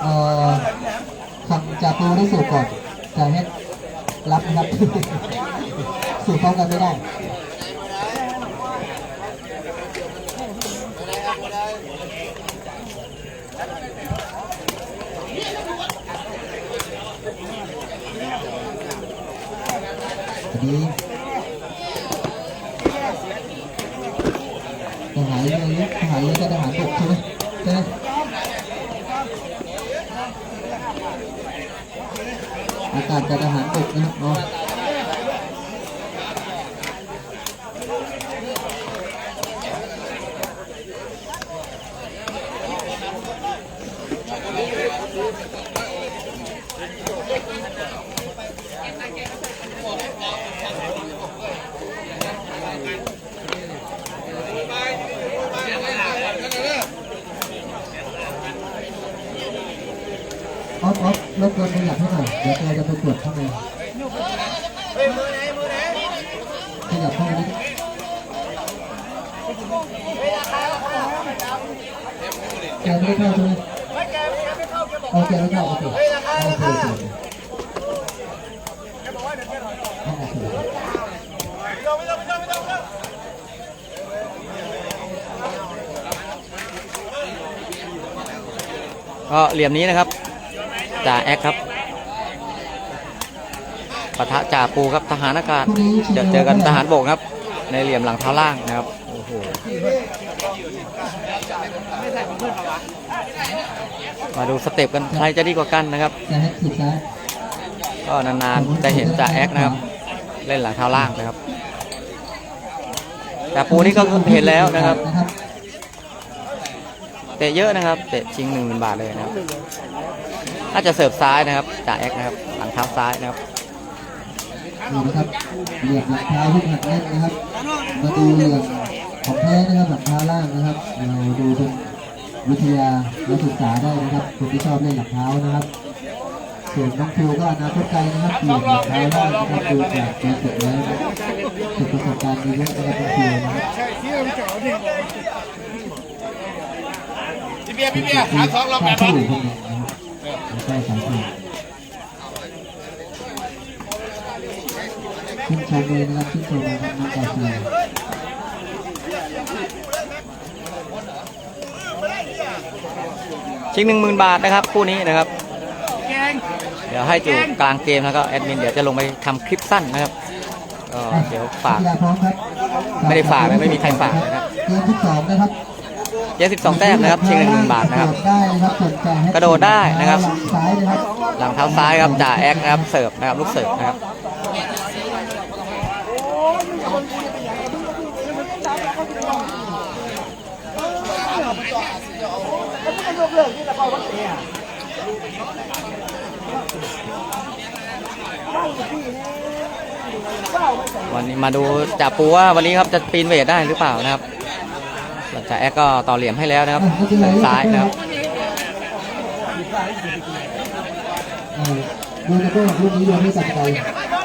เอ่อจากโปได้สูบก่อนจะให้รับนะครับสูบพร้อมกันไม่ได้อันนี้ทหารเรือยุททหารเรือกับทหารบกใช่ไหมใช่ไหม อากาศกับทหารบกนะครับเนาะออฟออฟรบกวนขยับให้หน่อยเดี๋ยวเราจะไปตรวจข้างในขยับเข้ามานิดแกไม่เข้าใช่ไหมเอาแกไม่เข้าโอเคโอเคโอเคเอาโอเคก็เหลี่ยมนี้นะครับจ่าแอคครับ ปะทะจ่าปูครับทหารอากาศจะเจอกันทหารบกครับ ในเหลี่ยมหลังเท้าล่างนะครับโอ้โหมาดูสเต็ปกันใครจะดีกว่ากันนะครับก็นานๆจะเห็นจ่าแอคนะครับ เล่นหลังเท้าล่างนะครับจ่าปูนี่ก็เห็นแล้วนะครับนะครับเตะเยอะนะครับเตะชิงหนึ่งหมื่นบาทเลยนะครับ น่าจะเสิร์ฟซ้ายนะครับจ่าแอคนะครับ หลังเท้าซ้ายนะครับ นี่นะครับเหลี่ยมหลังเท้าที่หักแน่นนะครับมาดูเหลี่ยมของแท้นะครับหลังเท้าล่างนะครับ เราดูเป็นวิทยาและศึกษาได้นะครับคนที่ชอบเล่นหลังเท้านะครับ ส่วนน้องคิวก็อนาคตไกลนะครับเหลี่ยมหลังเท้าล่างนะครับดูจากเกมสุดแล้วนะครับสุดประสบการณ์มีเยอะนะครับน้องคิวนะครับพี่เบียร์พี่เบียร์ขาสองเราแปดสาพันยถูกนะครับแล้วก็สายถู กชื่นชมเลยนะครับชื่นชมนะครับน้องกาฟิลชิงหนึ่งหมื่นบาทนะครับคู่นี้นะครับ เดี๋ยวให้จูกลางเกมแล้วก็แอดมินเดี๋ยวจะลงไปทำคลิปสั้นนะครับก็เดี๋ยวฝาก กีฬาพร้อมครับไม่ได้ฝากนะไม่มีใครฝากนะครับเกมที่สองนะครับเจ็ดสิบสองแต้มนะครับชิงหนึ่งหมื่นบาทนะครับ กระโดดได้นะครับส่วนแต่ให้กระโดดได้นะครับ หลังซ้ายนะครับหลังเท้าซ้ายครับจ่าแอคนะครับเสิร์ฟนะครับลูกเสิร์ฟนะครับ มันก็ยกเลิกที่จะเข้าวันนี้มาดูจ่าปูว่าวันนี้ครับจะปีนเวทได้หรือเปล่านะครับจ่าแอคก็ต่อเหลี่ยมให้แล้วนะครับซ้ายนะครับเออดูนะก็ลูกนี้โยนให้สับไ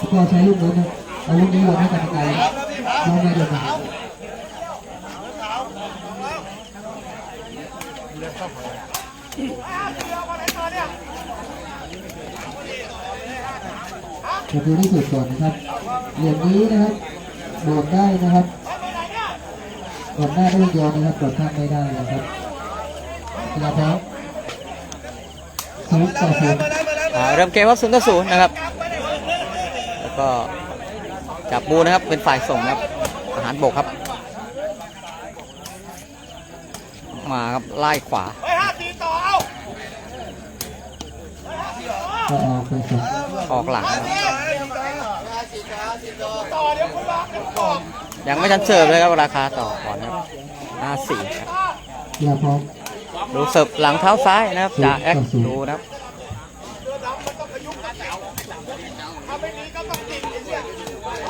กพอใช้ลูกนั้นะเอาลูกนี้โยนให้สับไกโยนไม่โดนนะมาดูที่สุดก่อนนะครับเหรียญนี้นะครับโดดได้นะครับกดหน้าได้เดียวนะครับกดข้างไม่ได้นะครับกีฬาพร้อมศูนย์ต่อศูนย์เริ่มเกมว่าศูนย์ต่อศูนย์นะครับ ก็จับบูนะครับเป็นฝ่ายส่งนะครับทหารบกครับ มาครับไล่ขวาก็ออกไปสุดออกหลังครับยังไม่ทันเสิร์ฟเลยครับราคาต่อก่อนครับห้าสี่ครับกีฬาพร้อมดูเสิร์ฟหลังเท้าซ้ายนะครับจากแอคดูนะครับ สิบสุด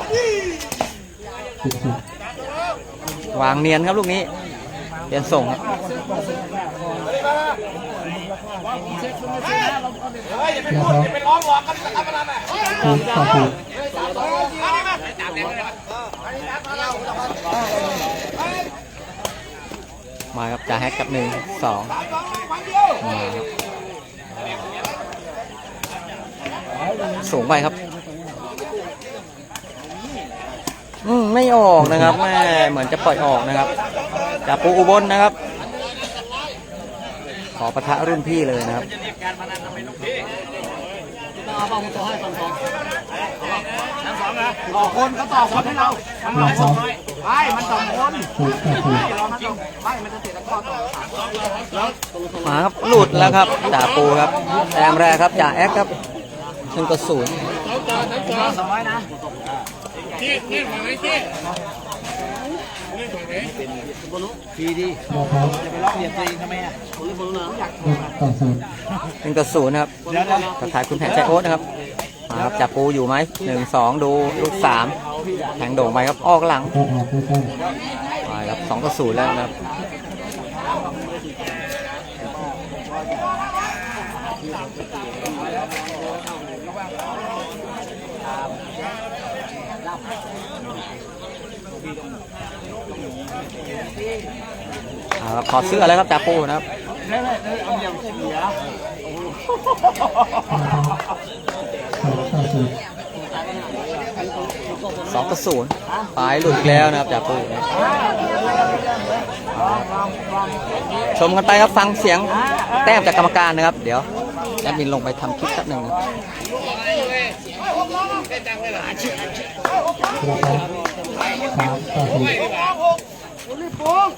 วางเนียนครับลูกนี้เปลี่ยนส่งครับกีฬาพร้อมเป็นร้องหลอกกันนะครับมาครับจ่าแฮกกับหนึ่งสองสูงไปครับ อืมไม่ออกนะครับแม่เหมือนจะปล่อยออกนะครับจากปูอุบลนะครับ ขอปะทะรุ่นพี่เลยนะครับต่อคนเขาต่อคนให้เราเราพร้อมไม่มันต่อคนถูกต่อถูกเรามันต้องไม่มันจะเตะตะก้อต่อมาครับหลุดแล้วครับจ่าปูครับแต้มแรกครับจ่าแอคครับหนึ่งต่อศูนย์สองร้อยนะ เราพร้อมไปล็อกเหยียบตัวเองทำไมอะหนึ่งต่อศูนย์หนึ่งต่อศูนย์นะครับกระถ่ายคุณแผนใจโอ๊ตนะครับมาครับจ่าปูอยู่ไหมหนึ่งสองดูลูกสามแทงโด่งไปครับออกหลังก็ออกด้วยกันไปครับสองต่อศูนย์แล้วนะครับ ครับถอดเสื้อแล้วครับจ่าปูนะครับสองต่อศูนย์สองต่อศูนปลายหลุดอีกแล้วนะครับจ่าปูชมกันไปครับฟังเสียงแต้มจากกรรมการนะครับ เดี๋ยวแอดมินลงไปทำคลิปสักหนึ่งนะครับเราพร้อมสามต่อ ศูนย์ถูกต้อง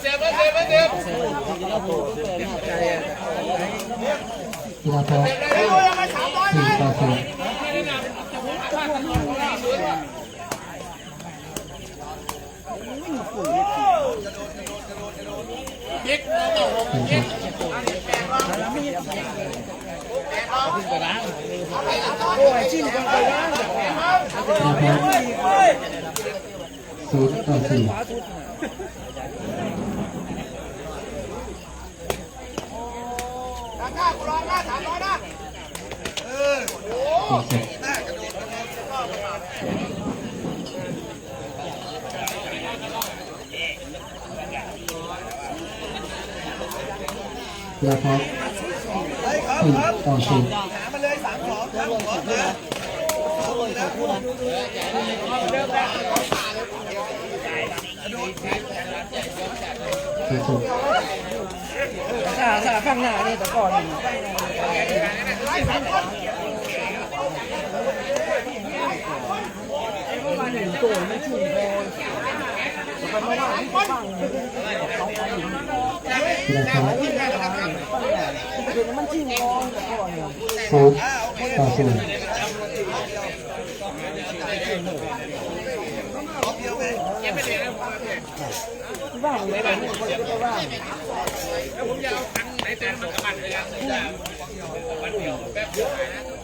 เสีบเสียบเสียบกีฬาพร้อสี่ต่อศูนย์ เป็นครับกีฬาพร้อมศูนย์ต่อสี่ราคากูรอหน้าสามร้อยนะ เป็นเสร็จกีฬาพร้อมสี่ต่อศูนย์เป็นสุดถ้าถ้าข้างหน้านี่ตะก้อน กีฬาพร้อมศูนย์ต่อศูนย์เป็นสองกูไปสองทีนี้เนี่ยมันเหมือนตะก้อราคา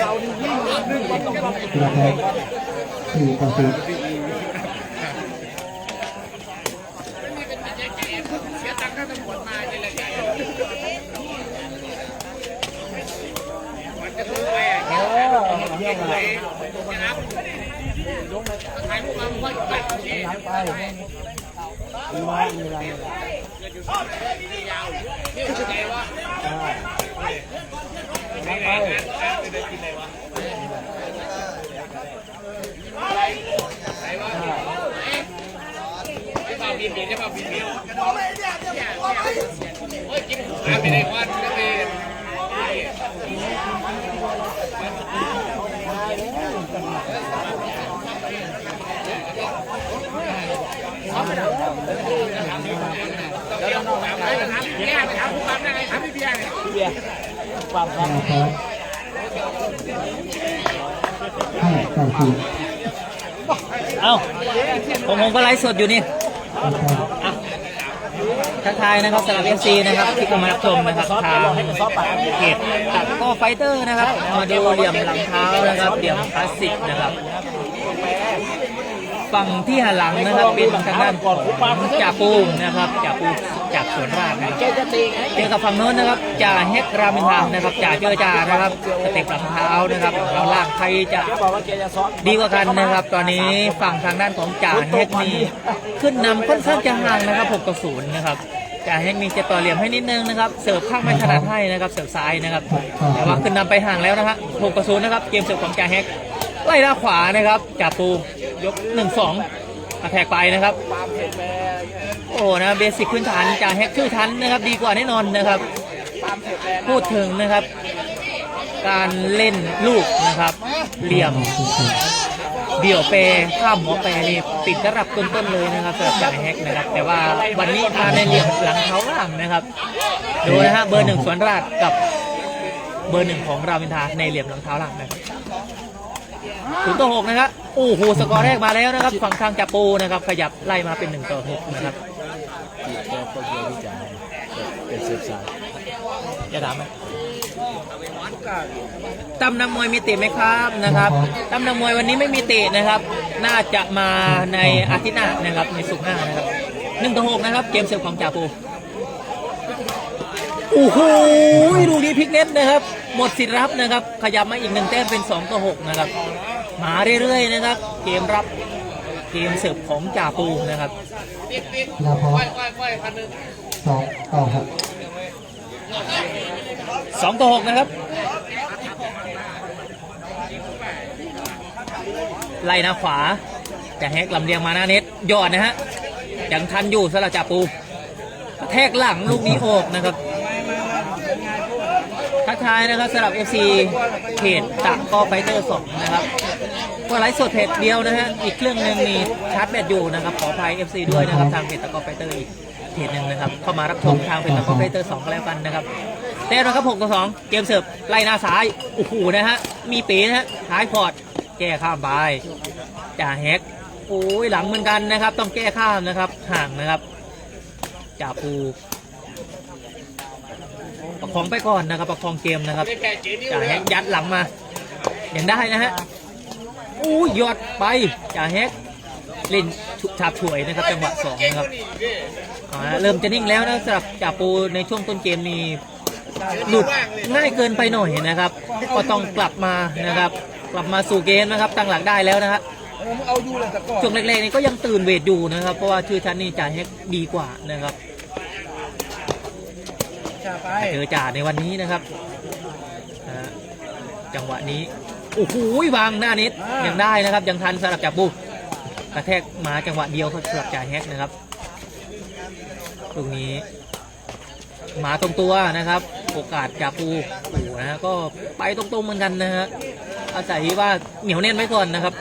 เรานี่วิ่งนึ่งมันต้องมากีฬาพร้อมสี่ต่อศูนย์ เสียตังค์ก็ตำรวจมาเลยแหละมันจะต้องไปเอ อเยี่ยมเลยนะครับถ่ายรูปมาว่าอยู่บ้านที่ไปมีมามีอะไรนี่คือไงวะไปไม่เปล่าบินบินไม่เปล่าบินบินโอ้ยกินหาไปได้วันก็เป็นเดี๋ยวถามไปถามพี่เบียร์ไป เบียร์ความกีฬาพร้อมห้าต่อศูนย์เอ้าผมผมก็ไลฟ์สดอยู่นี่ ทักทายนะครับสำหรับเอฟซีนะครับที่เข้ามารับชมนะครับทางเพจตัดก็ไฟเตอร์นะครับมาดูเหลี่ยมหลังเท้านะครับเหลี่ยมคลาสสิกนะครับ ฝั่งที่หันหลังนะครับเป็นทางด้านของจ่าปูนะครับจ่าปูจากสวนราชนะครับเจอกับฝั่งโน้นนะครับจ่าเฮกรามินทานะครับจ่าเจอจ่านะครับสเต็ปหลังเท้านะครับเราล่างใครจะแกบอกว่าดีกว่ากันนะครับ ตอนนี้ฝั่งทางด้านของจ่าเฮกนี่ขึ้นนำค่อนข้างจะห่างนะครับ6ต่อ0นะครับจ่าเฮกมีจะต่อเหลี่ยมให้นิดนึงนะครับเสิร์ฟข้างไม่ถนัดให้นะครับเสิร์ฟซ้ายนะครับแต่ว่าขึ้นนำไปห่างแล้วนะฮะ6ต่อ0นะครับเกมเสิร์ฟของจ่าเฮก ไล่ด้านขวานะครับจ่าปูยก1-2กระแทกไปนะครับ โอ้นะเบสิกพื้นฐานจ่าเฮกชื่อทันนะครับ ดีกว่าแน่นอนนะครับ พูดถึงนะครับ การเล่นลูกนะครับ เหลี่ยม เดี่ยวเปย์ข้ามหัวเปย์นี่ติดระดับต้นๆเลยนะครับสำหรับจ่ายแฮกนะครับ แต่ว่าวันนี้มาในเหลี่ยมหลังเท้าล่างนะครับดูนะฮะเบอร์หนึ่งสวนราชกับเบอร์หนึ่งของรามินทาในเหลี่ยมหลังเท้าล่างนะครับ ศูนย์ต่อหกนะครับโอ้โหสกอร์แรกมาแล้วนะครับฝั่งทางจับปูนะครับ ขยับไล่มาเป็นหนึ่งต่อหกนะครับแกก็เยอะที่จะเป็นเซฟซายจะถามไหมตำนำมวยมีติไหมครับนะครับตำนำมวยวันนี้ไม่มีตินะครับ น่าจะมาในอาทิตย์หน้านะครับในสุกร์หน้านะครับหนึ่งต่อหกนะครับ เกมเสิร์ฟของจ่าปู โอ้โหดูดีพลิกเน็ตนะครับ หมดสิทธิ์รับนะครับ ขยับมาอีกหนึ่งแต้มเป็นสองต่อหกนะครับ มาเรื่อยๆนะครับ เกมรับเกมเสิร์ฟของจ่าปูนะครับกีฬาพร้อมสองต่อหกสองต่อหกนะครับ ไล่หนะขวา จะแฮกลำเลียงมาหน้าเน็ตยอดนะฮะยังทันอยู่สลับจ่าปูกระแทกหลังลูกนี้โอกนะครับ ทักทายนะครับสำหรับ FC เพจตะก็ไฟเตอร์สองนะครับก็ไลฟ์สดเพจเดียวนะฮะอีกเครื่องหนึ่งมีชาร์จแบตอยู่นะครับขออภัย FC ด้วยนะครับทางเพจตะก็ไฟเตอร์อีกเพจหนึ่งนะครับเข้ามารับชมทางเพจตะก็ไฟเตอร์สองก็แล้วกันนะครับเต้นะครับ6ต่อ2เกมเสิร์ฟไล่หน้าซ้ายโอ้โหนะฮะมีเปีนะฮะท้ายพอร์ตแก้ข้ามไปจ่าแฮกโอ้ยหลังเหมือนกันนะครับ ต้องแก้ข้ามนะครับห่างนะครับจ่าปู ประคองไปก่อนนะครับ ประคองเกมนะครับจ่าแฮกยัดหลังมา ยังได้นะฮะอู้ยอดไปจ่าแฮกเล่นฉุฉาบฉวยนะครับจังหวะสองนะครับเริ่มจะนิ่งแล้วนะสำหรับจ่าปูในช่วงต้นเกมนี้หลุดง่ายเกินไปหน่อยนะครับ ก็ต้องกลับมานะครับ กลับมาสู่เกมนะครับตั้งหลักได้แล้วนะฮะเอาอยู่เลยแต่ก่อนช่วงแรกๆนี่ก็ยังตื่นเวทอยู่นะครับ เพราะว่าชื่อชั้นนี่จ่าแฮกดีกว่านะครับ เจอจ่าในวันนี้นะครับอ่าจังหวะนี้โอ้โหวางหน้านิดยังได้นะครับ ยังทันสลับจับบุกกระแทกมาจังหวะเดียวครับสลับจ่าแฮกนะครับตรงนี้มาตรงตัวนะครับ โอกาสจับปูโอ้โหนะฮะก็ไปตรงๆเหมือนกันนะฮะอาศัยว่าเหนียวแน่นไว้ก่อนนะครับ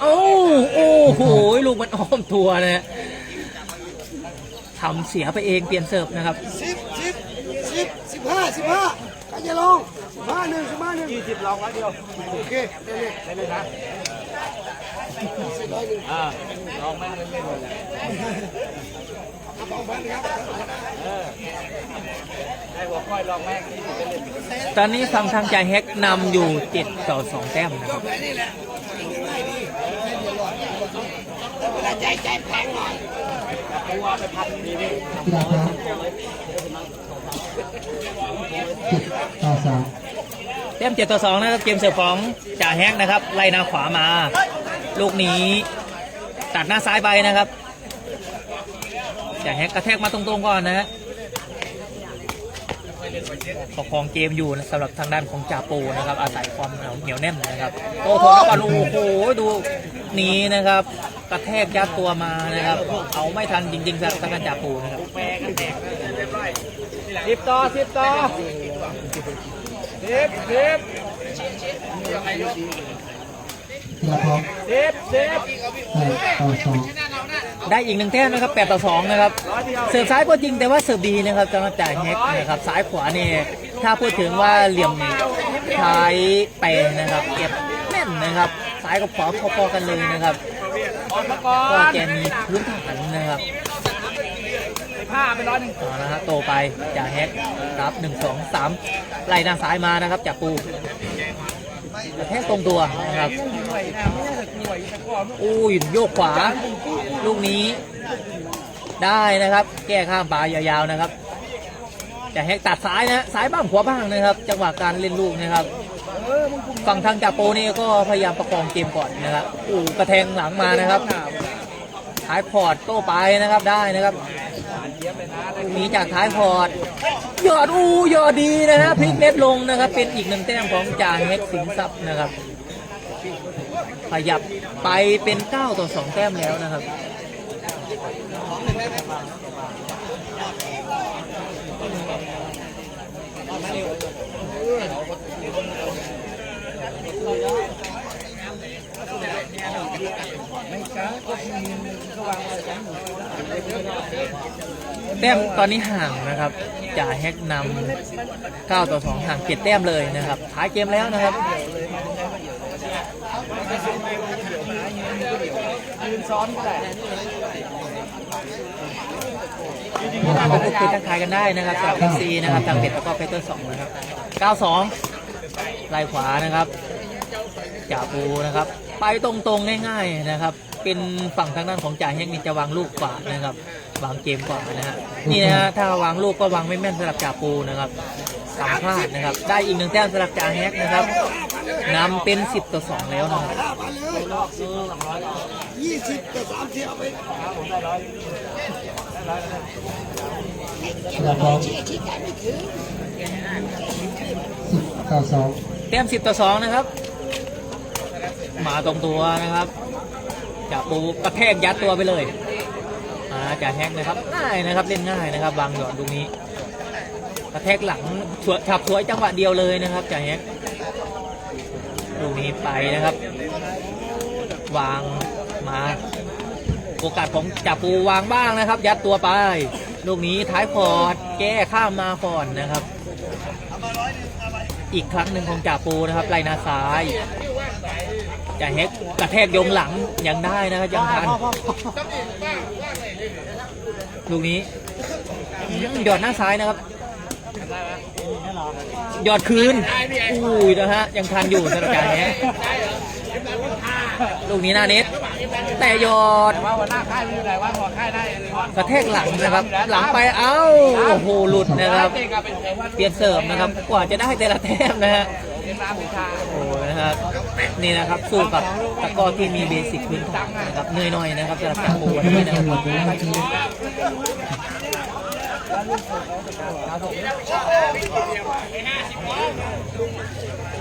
โอ้โอ้โหลูกมันอ้อมตัวนะฮะทำเสียไปเองเปลี่ยนเสิร์ฟนะครับสิบสิบสิบ สิบห้าสิบห้าใครจะลองสิบห้าหนึ่งสิบห้าหนึ่งยี่สิบลองไว้เดียวโอเคได้เล่นได้เลยนะอ่าลองแม่เล่นๆเลยได้หัวค่อยลองแม่ที่สิบเล่นตอนนี้ฟังทางใจแฮกนำอยู่เจ็ดต่อสองแต้มนะครับกีฬาพร้อ มสิบต่อสองเต็มเจ็ดต่อสองนะครับเกมเสิร์ฟของจ่าแฮกนะครับ ไล่หน้าขวามา ลูกนี้ตัดหน้าซ้ายไปนะครับจ่าแฮกกระแทกมาตรงๆก่อนนะฮะ ประคองเกมอยู่นะสำหรับทางด้านของจ่าปูนะครับ อาศัยความเหนียวแน่นนะครับโอ้โหแล้วก็โอ้โหดูนี้นะครับ กระแทกยัดตัวมานะครับ เอาไม่ทันจริงๆสำหรับทางด้านจ่าปูนะครับสิบต่อสิบต่อสิบสิบกีฬาพร้อมสิบสิบแปดต่อสอง ได้อีกหนึ่งแต้มนะครับ8ต่อ2นะครับเสิร์ฟซ้ายก็จริงแต่ว่าเสิร์ฟดีนะครับสำหรับจ่ายแฮกนะครับซ้ายขวาเนี่ยถ้าพูดถึงว่าเหลี่ยมใช้แปรนะครับเก็บแน่นนะครับซ้ายกับขวาพอๆกันเลยนะครับก็แกมีพื้นฐานนะครับผ้าไปร้อยหนึ่งเอาละฮะโตไปจ่าแฮกรับหนึ่งสองสามไล่หน้าซ้ายมานะครับจากปูแทกตรงตัวนะครับ อุ้ยโยกขวา ลูกนี้ ได้นะครับ แก้ข้ามปลายาวๆนะครับจ่แฮกตัดซ้ายนะซ้ายบ้างขวาบ้างนะครับ จังหวะการเล่นลูกนะครับฝั่งทางจากโปนี่ก็พยายามประคองเกมก่อนนะครับอู้กระแทงหลังมานะครับท้ายพอร์ตโต้ไปนะครับได้นะครับหนีจากท้ายพอร์ตยอดอูยอดดีนะฮะพลิกเน็ตลงนะครับ เป็นอีกหนึ่งแต้มของจ่าเฮกสิงห์ทรัพนะครับ ขยับ ไปเป็น 9 ต่อ 2 แต้มแล้วนะครับแต้มตอนนี้ห่างนะครับจ่าแฮกนำ9ต่อ 2 ห่างเจ็ดแต้มเลยนะครับท้ายเกมแล้วนะครับ ยืนซ้อนก็ได้ก็พูดคุยทักทายกันได้นะครับจากพีซีนะครับทางเพจแล้วก็เพจเตอร์สองนะครับ92ไล่ขวานะครับจ่าปูนะครับ ไปตรงๆง่าย ๆนะครับ เป็นฝั่งทางด้านของจ่าแฮกนี่จะวางลูกกว่านะครับวางเกมกว่านะฮะนี่นะฮะถ้าวางลูกก็วางไม่แม่นสำหรับจ่าปูนะครับสามพลาดนะครับ ได้อีกหนึ่งแต้มสำหรับจ่าแฮกนะครับนำเป็น 10 ต่อ 2 แล้วนะครับ ยี่สิบกับสามสิบเอาไปครับผมสิบต่อสองแต้ม10ต่อ2นะครับ มาตรงตัวนะครับจ่าปูกระแทกยัดตัวไปเลยอาจ่าแฮกนะครับง่ายนะครับเล่นง่ายนะครับวางหยอดตรงนี้กระแทกหลังฉวยฉับฉวยจังหวะเดียวเลยนะครับจ่าแฮกลูกนี้ไปนะครับ วาง โอกาสของจ่าปูวางบ้างนะครับ ยัดตัวไป ลูกนี้ท้ายพอร์ตแก้ข้ามมาก่อนนะครับ อีกครั้งหนึ่งของจ่าปูนะครับไล่นาซ้ายจ่าเฮกกระแทกยงหลังยังได้นะครับยังทันลูกนี้หยอดหน้าซ้ายนะครับหยอดคืนอุ้ยนะฮะยังทันอยู่สำหรับจ่าเฮก ลูกนี้หน้าเน็ตแต่หยอดว่าวันหน้าค่ายไม่เป็นไรว่าหัวค่ายได้เลยว่ากระแทกหลังนะครับ หลังไปเอ้าโอ้โหหลุดนะครับเด็กอะเป็นเทวันเปลี่ยนเสริมนะครับ กว่าจะได้แต่ละแต้มนะฮะเป็นร้านหมูชาโอ้โหนะครับนี่นะครับสู้กับตะกร้อที่มีเบสิกพื้นฐานนะครับเหนื่อยหน่อยนะครับสำหรับจากโบวันนี้นะครับหมดไปแล้วที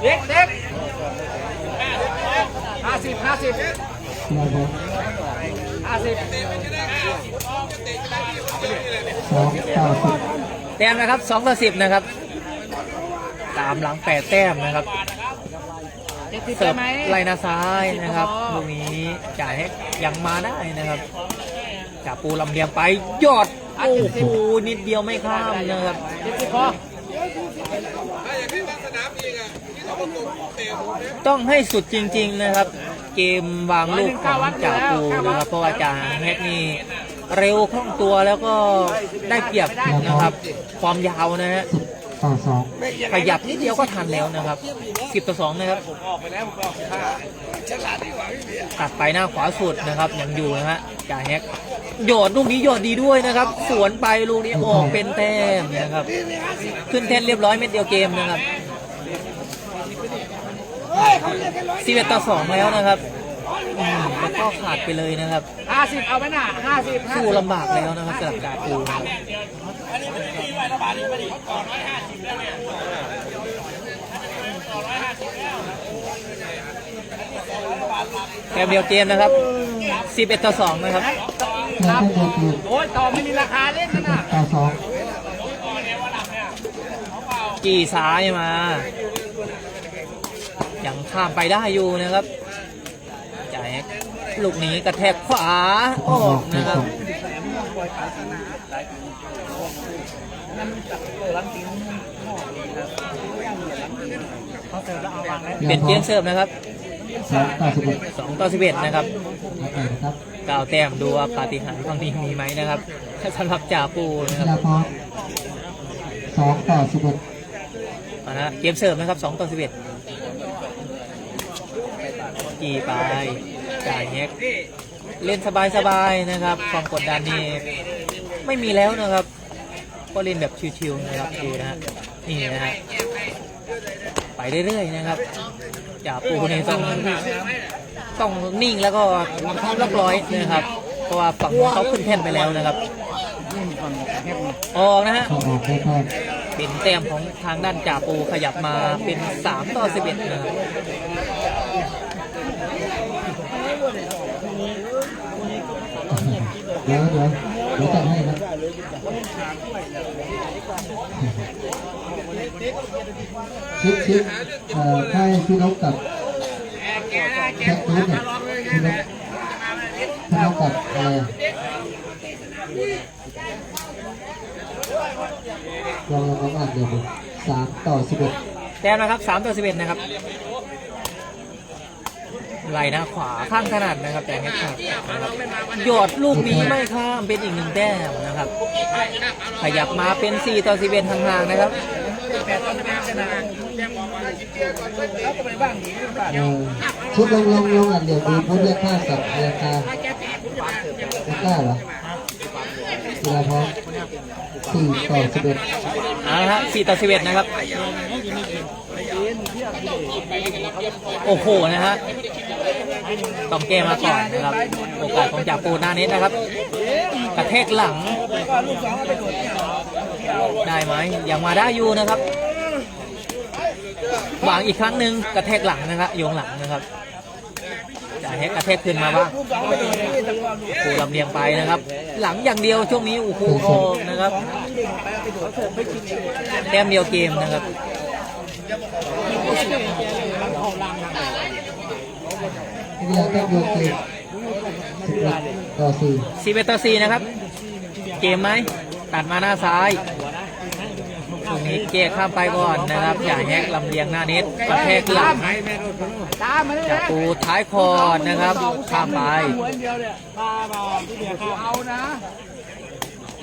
เด็กเด็ก ห้าสิบห้าสิบครับผมห้าสิบสองเก้าสิบแต้มนะครับ2ต่อ10นะครับ ตามหลังแปดแต้มนะครับเจ็ดสิบเสิได้ร์ฟไหมไล่หนาซ้ายนะครับลูกนี้จ่ายให้ยังมาได้นะครับจับปูลำเลียงไปยอดโอ้โหนิดเดียวไม่ข้ามนะครับ เจ็ดสิบพอ ต้องให้สุดจริง ๆนะครับ เกมวางลูกของจ่าปูนะครับ เพราะว่าจ่าแฮกนี่เร็วคล่องตัวแล้วก็ได้เปรียบนะครับ ความยาวนะฮะสิบต่อสองขยับนิดเดียวก็ทันแล้วนะครับ10ต่อ2นะครับออกไปแล้วผมออกค่าตัดไปหน้าขวาสุดนะครับยังอยู่นะฮะจ่าแฮกโยดลูกนี้โยดดีด้วยนะครับ สวนไปลูกนี้ออกเป็นแต้มนะครับ ขึ้นแท่นเรียบร้อยเม็ดเดียวเกมนะครับ 11ต่อ2แล้วนะครับอืมแล้วก็ขาดไปเลยนะครับ ห้าสิบเอาไหมน่ะห้าสิบสู้ลำบากแล้วนะครับสำหรับจ่าปูนะครับแต้มเดียวเกมนะครับ 11 ต่อ 2 นะครับแต้มเดียวคือโอ้ยต่อไม่มีราคาเล่นนะน่ะต่อสองกี่ซ้ายมา ยังข้ามไปได้อยู่นะครับจ่ายลูกนี้กระแทกขวาออกนะครับเป็นเกมเสิร์ฟนะครับสองต่อสิบเอ็ด2ต่อ11นะครับครับไปนะครับกาวแต้มดูว่าปาฏิหาริย์ครั้งนี้มีไหมนะครับสำหรับจ่าปูนะคกีรับฬาพร้อมสองต่อสิบเอ็ดเอานะเกมเสิร์ฟนะครับ2ต่อ11 จีไปจ่ายแฮกเล่นสบายๆนะครับความกดดันนี่ไม่มีแล้วนะครับก็เล่นแบบชิวๆนะครับดูนะฮะนี่นะฮะไปเรื่อยๆนะครับจ่าปูนี่ต้องต้องนิ่งแล้วก็เรียบร้อยนะครับเพราะว่าฝั่งเขาขึ้นแท่นไปแล้วนะครับออกนะฮะเป็นแต้มของทางด้านจ่าปูขยับมาเป็น 3 ต่อ 11นะครับ เดี๋ยวเดี๋ยวเดี๋ยวจัดให้ครับชิปชิปเอ่อให้พี่นกกับแคทนูดเนี่ยพี่นกพี่นกกับอะไรอะลองลองลองอ่านเดี๋ยวสามต่อสิบเอ็ดแต้มนะครับ3ต่อ11นะครับ ไหลหน้าขวาข้างถนัดนะครับแต่เฮดช็อตนะครับหยอดลูกนี้ไม่ข้ามเป็นอีกหนึ่งแต้มนะครับ ขยับมาเป็น 4 ต่อ 11ห่างๆนะครับเออชุดลองลองลองอ่านเดี๋ยวดูพุทธเรียกข้ากับเรียกข้าไม่กล้าเหรอเวลาพร้อมสี่ต่อสิบเอ็ดเอาละฮะ4ต่อ11นะครับ โอ้โหนะฮะ ต้องแก้มาก่อนนะครับ โอกาสของจ่าปูหน้านี้นะครับ กระแทกหลัง ได้ไหมยังมาได้อยู่นะครับวางอีกครั้งหนึ่งกระแทกหลังนะครับโยงหลังนะครับจ่าแฮกกระแทกขึ้นมาบ้างปูลำเลียงไปนะครับ หลังอย่างเดียวช่วงนี้โอ้โหนะครับแต้มเดียวเกมนะครับ เวลาแต้มเดียวเกมสิบเอ็ดต่อสี่ซีเต่อซีนะครับ เกมไหม ตัดมาหน้าซ้ายตรงนี้เกะข้ามไปก่อนนะครับ อย่าแฮกลำเลียงหน้าเน็ตกระแทกหลังจะปูท้ายคอนะครับ ข้ามไปเ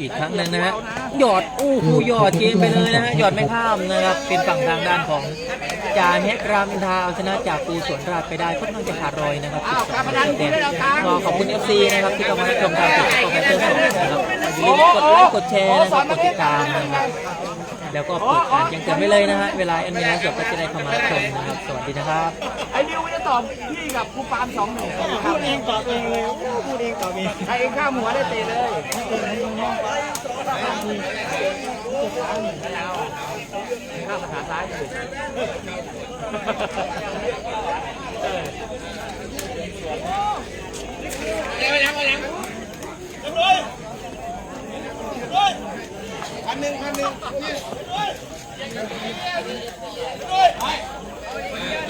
อานะอีกครั้งหนึ่งนะฮะหยอดอู้หูหยอดเกมไปเลยนะฮะหยอดไม่ข้ามนะครับเป็นฝั่งทางด้านของจ่าแฮกรามอินทราเอาชนะจากปูสวนราชไปได้ค่อนข้างจะขาดรอยนะครับ12เต็มก็ขอบคุณ FC นะครับที่เข้ามารับชมการติดต่อแฟนเตอร์สองนะครับอย่าลืมกดไลค์กดแชร์นะครับกดติดตามนะครับแล้วก็เปิดการแจ้งเตือนไว้เลยนะฮะเวลาแอดมินไลฟ์สดก็จะได้เข้ามารับชมนะครับสวัสดีนะครับไอ้ดิวจะ ตอบพี่กับครูปามสองหนึ่งพูดเองตอบเองเลยพูดเองตอบเองใครข้ามหัวได้เตะเลยข้ามขาซ้ายเลยอันหนึ่งอันหนึ่งย